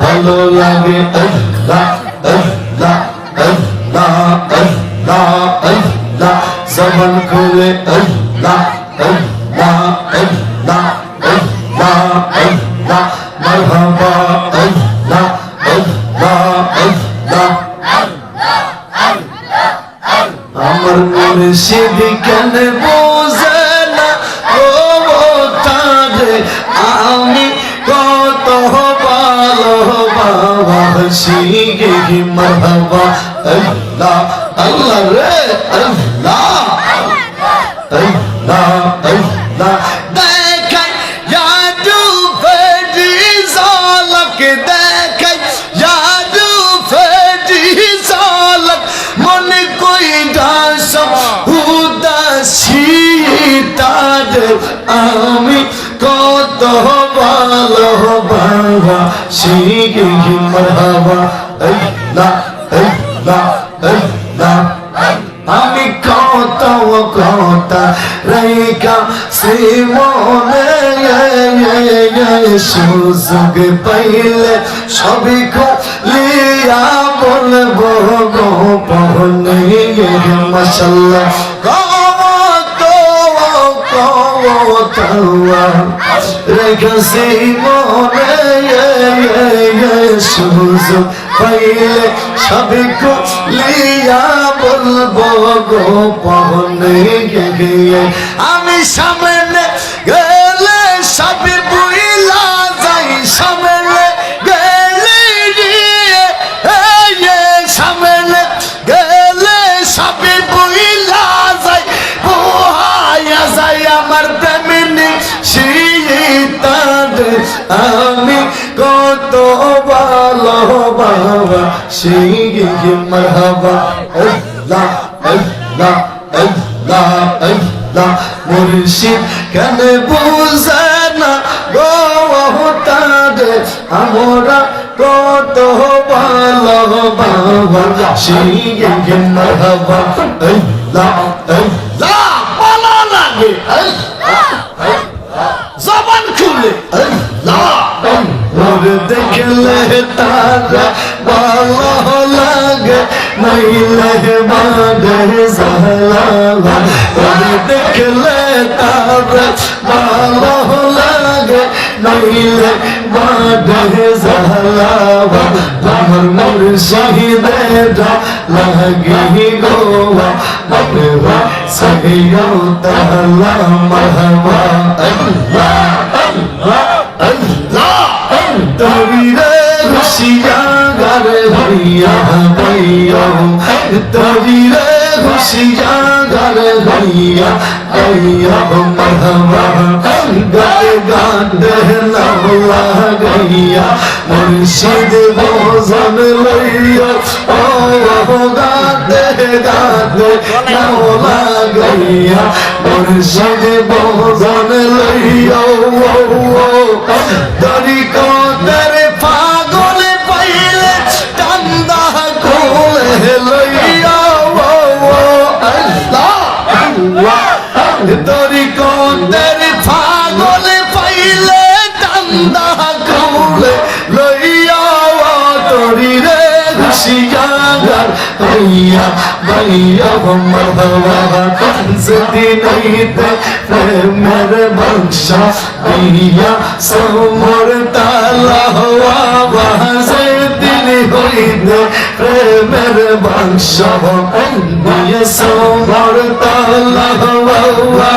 ভালো লাগে আল্লাহ আল্লাহ আল্লাহ আল্লাহ আমার মুর্শিদ কেন বোঝে শিগে মারহাবা? আল্লাহ আল্লাহ রে, আল্লাহ। আল্লাহ আল্লাহ। দেখাই জাদু ফেজি ঝলক দেখাই জাদু ফেজি ঝলক মনে কই দাস উদাসী তারে আমি শিগে মারহাবা আল্লাহ আল্লাহ আল্লাহ আমি কত কত রেখা শ্রীমনে সুযোগ পাইলে সবই লিয়া বলব গো পহনে মশাল্লা কত কত রেখা সুযোগ পাইলে সবই লিয়া বলব গো পহনে গেলে। আমি সামনে গেলে সবই কত ভালো বাবা, সেই মারহাবা। আল্লাহ আল্লাহ আল্লাহ আল্লাহ। মুর্শিদ কেন বুঝে না গো তারে আমরা কত ভালো বাবা, সেই মারহাবা। আল্লাহ আল্লাহ। ভালো লাগে আল্লাহ জবান খুলে। ওর দেখলে তারা ভালো লাগে নইলে বাদে সালাবা ওর দেখলে তারা ভালো লাগে নইলে বাদে সালাবা আমার মুর্শিদের লাগি গোয়া মনে সহিও তালা মারহাবা আল্লাহ আল্লাহ আল্লাহ তরিরে খুশিয়া গারে হইয়া হইয়া তরিরে খুশিয়া গারে হইয়া হইয়া মারহাবা গায়ে গাঁদে লাউলা গইয়া মুর্শিদ ভোজন লইয়া ও গাঁদে গাঁদে লাউলা গইয়া মুর্শিদ ভোজন লইয়া দরি কোদের ভাইয়া মরহবা যদি নইতে প্রেমের বংশা হইয়া সমর তালা হওয়া বাজে দিন হইতে প্রেমের বংশ হইয়া সমর তালা হওয়া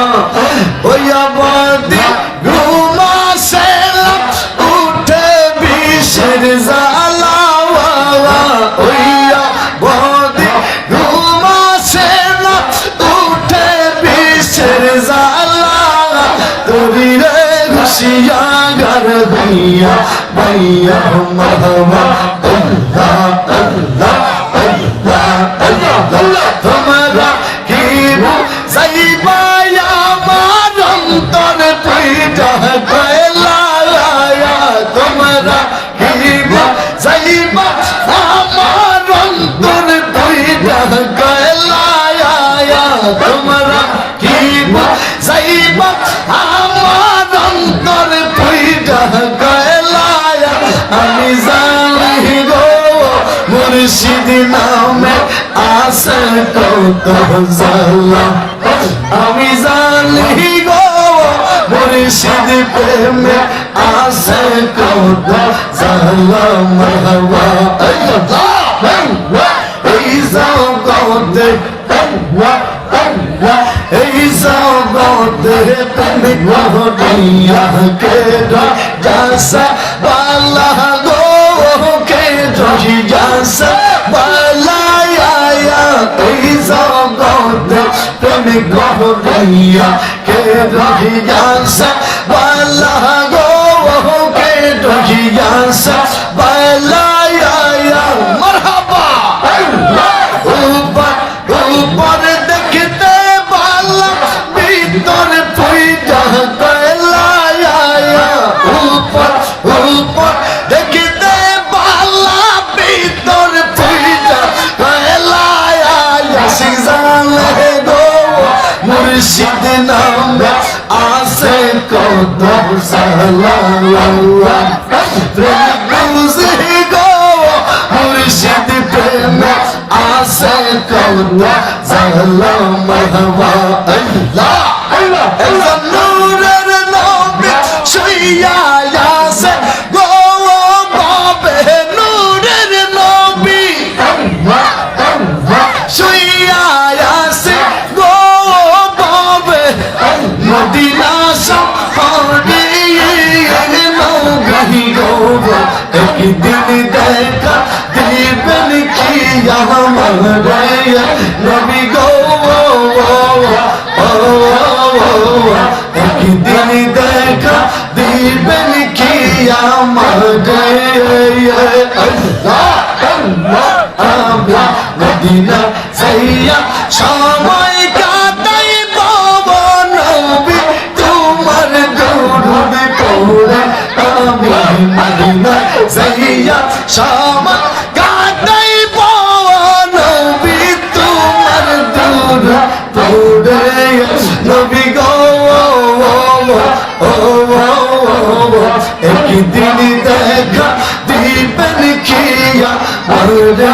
হইয়া বাদি ঘুমা সেলা উঠে বিষের ভাইয়া মহমা আল্লাহ আল্লাহ আল্লাহ আল্লাহ তোমরা কি যাইবা আমার অন্তর পীঠা কয়লা তোমরা কি যাইবা আমার অন্তর পীঠা কয়লা তোমরা কি যাইবা আমার অন্তর কয়লা আমি জানি গো, মুর্শিদ নামে আসে কত জালা আমি জানি গো, মুর্শিদ প্রেমে আসে কত জালা মারহাবা কহনিয়া কে যাসা বালা গো কে জহি যাসা বালা আয়া এই জগতে তুমি কহনিয়া কে জহি যাসা বালা গো কে জহি যাসা বালা মুর্শিদ নামে আসে কত সালাল্লাহ প্রেম গো মুর্শিদ প্রেমে আসে কত হওয়া আল্লাহ আল্লাহ নূরের নবী শুইয়া একদিন দেখা দিবেন কি আমার নবী গো একদিন দেখা দিবেন কি আমার আমি মদিনা সাইয়া সময় কাটাই নবী তোমার দূর পড়ে নবী গো একদিন দেখা দিবেন খিয়া মরে